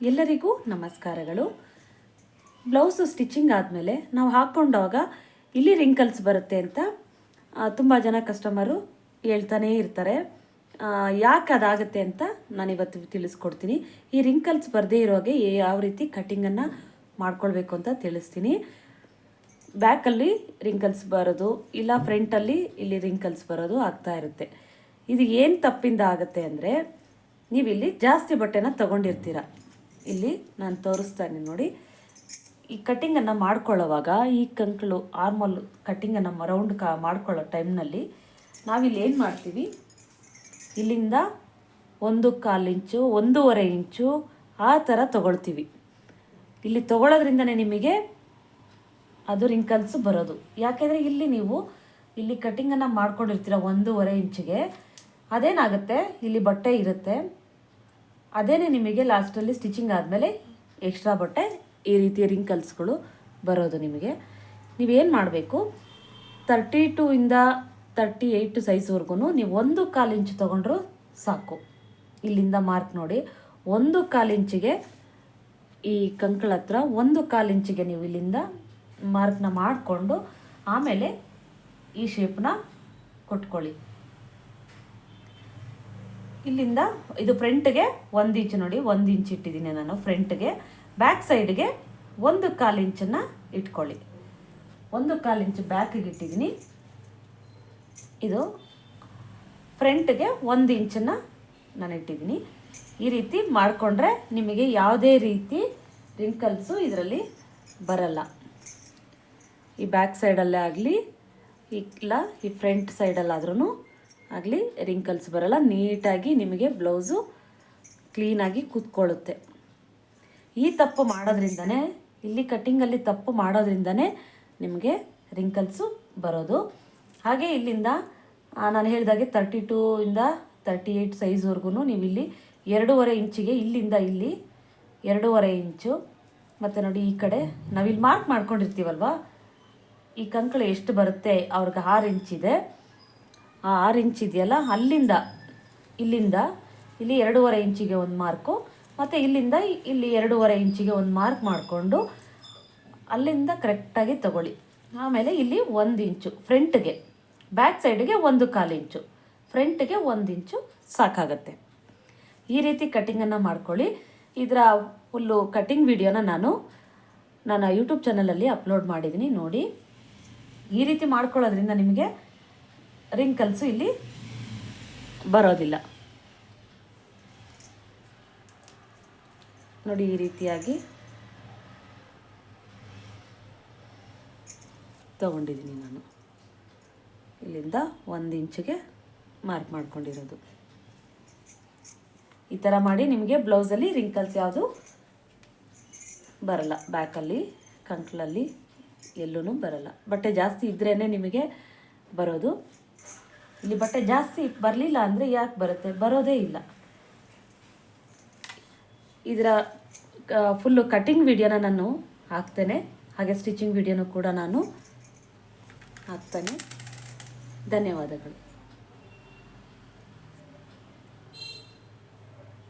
ಎಲ್ಲರಿಗೂ ನಮಸ್ಕಾರಗಳು. Blouse stitching ಆದಮೇಲೆ ನಾವು ಹಾಕ್ಕೊಂಡಾಗ ಇಲ್ಲಿ ರಿಂಕಲ್ಸ್ ಬರುತ್ತೆ ಅಂತ ತುಂಬ ಜನ ಕಸ್ಟಮರು ಹೇಳ್ತಾನೇ ಇರ್ತಾರೆ. ಯಾಕೆ ಅದಾಗುತ್ತೆ ಅಂತ ನಾನು ಇವತ್ತು ತಿಳಿಸ್ಕೊಡ್ತೀನಿ. ಈ ರಿಂಕಲ್ಸ್ ಬರದೇ ಇರೋಗೆ ಯಾವ ರೀತಿ ಕಟ್ಟಿಂಗನ್ನು ಮಾಡ್ಕೊಳ್ಬೇಕು ಅಂತ ತಿಳಿಸ್ತೀನಿ. ಬ್ಯಾಕಲ್ಲಿ ರಿಂಕಲ್ಸ್ ಬರೋದು, ಇಲ್ಲ ಫ್ರಂಟಲ್ಲಿ ಇಲ್ಲಿ ರಿಂಕಲ್ಸ್ ಬರೋದು ಆಗ್ತಾ ಇರುತ್ತೆ. ಇದು ಏನು ತಪ್ಪಿಂದ ಆಗುತ್ತೆ ಅಂದರೆ, ನೀವಿಲ್ಲಿ ಜಾಸ್ತಿ ಬಟ್ಟೆನ ತಗೊಂಡಿರ್ತೀರ. ಇಲ್ಲಿ ನಾನು ತೋರಿಸ್ತಾನೆ ನೋಡಿ. ಈ ಕಟ್ಟಿಂಗನ್ನು ಮಾಡ್ಕೊಳ್ಳೋವಾಗ ಈ ಕಂಕಳು ಆರ್ಮಲ್ ಕಟ್ಟಿಂಗನ್ನು ರೌಂಡ್ ಕಾ ಮಾಡ್ಕೊಳ್ಳೋ ಟೈಮ್ನಲ್ಲಿ ನಾವಿಲ್ಲಿ ಏನು ಮಾಡ್ತೀವಿ? ಇಲ್ಲಿಂದ ಒಂದು ಕಾಲು ಇಂಚು, ಒಂದೂವರೆ ಇಂಚು ಆ ಥರ ತೊಗೊಳ್ತೀವಿ. ಇಲ್ಲಿ ತಗೊಳ್ಳೋದ್ರಿಂದನೇ ನಿಮಗೆ ಅದು ರಿಂಕಲ್ಸ್ ಬರೋದು. ಯಾಕೆಂದರೆ ಇಲ್ಲಿ ನೀವು ಇಲ್ಲಿ ಕಟ್ಟಿಂಗನ್ನು ಮಾಡ್ಕೊಂಡಿರ್ತೀರ ಒಂದೂವರೆ ಇಂಚಿಗೆ, ಅದೇನಾಗುತ್ತೆ? ಇಲ್ಲಿ ಬಟ್ಟೆ ಇರುತ್ತೆ. ಅದೇನೇ ನಿಮಗೆ ಲಾಸ್ಟಲ್ಲಿ ಸ್ಟಿಚಿಂಗ್ ಆದಮೇಲೆ ಎಕ್ಸ್ಟ್ರಾ ಬಟ್ಟೆ ಈ ರೀತಿ ರಿಂಕಲ್ಸ್ಗಳು ಬರೋದು ನಿಮಗೆ. ನೀವೇನು ಮಾಡಬೇಕು? ತರ್ಟಿ ಟೂ ಇಂದ ತರ್ಟಿ ಏಯ್ಟ್ ಸೈಜ್ವರೆಗೂ ನೀವು ಒಂದು ಕಾಲು ಇಂಚು ತೊಗೊಂಡ್ರು ಸಾಕು. ಇಲ್ಲಿಂದ ಮಾರ್ಕ್ ನೋಡಿ. ಒಂದು ಕಾಲು ಇಂಚಿಗೆ ಈ ಕಂಕಳ ಹತ್ರ ಒಂದು ಕಾಲು ಇಂಚಿಗೆ ನೀವು ಇಲ್ಲಿಂದ ಮಾರ್ಕ್ನ ಮಾಡಿಕೊಂಡು ಆಮೇಲೆ ಈ ಶೇಪ್ನ ಕೊಟ್ಕೊಳ್ಳಿ. ಇಲ್ಲಿಂದ ಇದು ಫ್ರಂಟ್ಗೆ ಒಂದು ಇಂಚು ನೋಡಿ, ಒಂದು ಇಂಚ್ ಇಟ್ಟಿದ್ದೀನಿ ನಾನು ಫ್ರಂಟ್ಗೆ ಬ್ಯಾಕ್ ಸೈಡ್ಗೆ ಒಂದು ಕಾಲು ಇಂಚನ್ನು ಇಟ್ಕೊಳ್ಳಿ. ಒಂದು ಕಾಲು ಇಂಚು ಬ್ಯಾಕಿಗೆ ಇಟ್ಟಿದ್ದೀನಿ. ಇದು ಫ್ರಂಟ್ಗೆ ಒಂದು ಇಂಚನ್ನು ನಾನು ಇಟ್ಟಿದ್ದೀನಿ. ಈ ರೀತಿ ಮಾಡಿಕೊಂಡ್ರೆ ನಿಮಗೆ ಯಾವುದೇ ರೀತಿ ರಿಂಕಲ್ಸು ಇದರಲ್ಲಿ ಬರಲ್ಲ. ಈ ಬ್ಯಾಕ್ ಸೈಡಲ್ಲೇ ಆಗಲಿ ಇಲ್ಲ, ಈ ಫ್ರಂಟ್ ಸೈಡಲ್ಲಾದ್ರೂ ಆಗಲಿ ರಿಂಕಲ್ಸ್ ಬರಲ್ಲ, ನೀಟಾಗಿ ನಿಮಗೆ ಬ್ಲೌಸು ಕ್ಲೀನಾಗಿ ಕೂತ್ಕೊಳ್ಳುತ್ತೆ. ಈ ತಪ್ಪು ಮಾಡೋದ್ರಿಂದನೇ, ಇಲ್ಲಿ ಕಟ್ಟಿಂಗಲ್ಲಿ ತಪ್ಪು ಮಾಡೋದ್ರಿಂದನೇ ನಿಮಗೆ ರಿಂಕಲ್ಸು ಬರೋದು. ಹಾಗೆ ಇಲ್ಲಿಂದ ನಾನು ಹೇಳಿದಾಗೆ ತರ್ಟಿ ಟೂ ಇಂದ ತರ್ಟಿ ಏಯ್ಟ್ ಸೈಜ್ವರೆಗೂ ನೀವು ಇಲ್ಲಿ ಎರಡೂವರೆ ಇಂಚಿಗೆ ಇಲ್ಲಿಂದ ಇಲ್ಲಿ ಎರಡೂವರೆ ಇಂಚು. ಮತ್ತು ನೋಡಿ ಈ ಕಡೆ, ನಾವಿಲ್ಲಿ ಮಾರ್ಕ್ ಮಾಡ್ಕೊಂಡಿರ್ತೀವಲ್ವಾ? ಈ ಕಂಕಳು ಎಷ್ಟು ಬರುತ್ತೆ? ಅವ್ರಿಗೆ ಆರು ಇಂಚಿದೆ. ಆ ಆರು ಇಂಚ್ ಇದೆಯಲ್ಲ, ಅಲ್ಲಿಂದ, ಇಲ್ಲಿಂದ, ಇಲ್ಲಿ ಎರಡೂವರೆ ಇಂಚಿಗೆ ಒಂದು ಮಾರ್ಕು, ಮತ್ತು ಇಲ್ಲಿಂದ ಇಲ್ಲಿ ಎರಡೂವರೆ ಇಂಚಿಗೆ ಒಂದು ಮಾರ್ಕ್ ಮಾಡಿಕೊಂಡು ಅಲ್ಲಿಂದ ಕರೆಕ್ಟಾಗಿ ತಗೊಳ್ಳಿ. ಆಮೇಲೆ ಇಲ್ಲಿ ಒಂದು ಇಂಚು ಫ್ರಂಟ್ಗೆ ಬ್ಯಾಕ್ ಸೈಡ್ಗೆ ಒಂದು ಕಾಲು ಇಂಚು ಫ್ರಂಟ್ಗೆ ಒಂದು ಇಂಚು ಸಾಕಾಗತ್ತೆ. ಈ ರೀತಿ ಕಟ್ಟಿಂಗನ್ನು ಮಾಡ್ಕೊಳ್ಳಿ. ಇದರ ಫುಲ್ಲು ಕಟ್ಟಿಂಗ್ ವಿಡಿಯೋನ ನಾನು ನನ್ನ ಯೂಟ್ಯೂಬ್ ಚಾನಲಲ್ಲಿ ಅಪ್ಲೋಡ್ ಮಾಡಿದ್ದೀನಿ ನೋಡಿ. ಈ ರೀತಿ ಮಾಡ್ಕೊಳ್ಳೋದ್ರಿಂದ ನಿಮಗೆ ರಿಂಕಲ್ಸು ಇಲ್ಲಿ ಬರೋದಿಲ್ಲ. ನೋಡಿ ಈ ರೀತಿಯಾಗಿ ತಗೊಂಡಿದ್ದೀನಿ ನಾನು. ಇಲ್ಲಿಂದ ಒಂದು ಇಂಚಿಗೆ ಮಾರ್ಕ್ ಮಾಡ್ಕೊಂಡಿರೋದು. ಈ ಥರ ಮಾಡಿ ನಿಮಗೆ ಬ್ಲೌಸಲ್ಲಿ ರಿಂಕಲ್ಸ್ ಯಾವುದು ಬರಲ್ಲ. ಬ್ಯಾಕಲ್ಲಿ ಕಂಕ್ಳಲ್ಲಿ ಎಲ್ಲೂ ಬರಲ್ಲ. ಬಟ್ಟೆ ಜಾಸ್ತಿ ಇದ್ರೇ ನಿಮಗೆ ಬರೋದು ಇಲ್ಲಿ ಬಟ್ಟೆ ಜಾಸ್ತಿ ಬರಲಿಲ್ಲ ಅಂದರೆ ಯಾಕೆ ಬರುತ್ತೆ? ಬರೋದೇ ಇಲ್ಲ. ಇದರ ಫುಲ್ಲು ಕಟಿಂಗ್ ವಿಡಿಯೋನ ನಾನು ಹಾಕ್ತೇನೆ. ಹಾಗೆ ಸ್ಟಿಚಿಂಗ್ ವಿಡಿಯೋನು ಕೂಡ ನಾನು ಹಾಕ್ತೇನೆ. ಧನ್ಯವಾದಗಳು.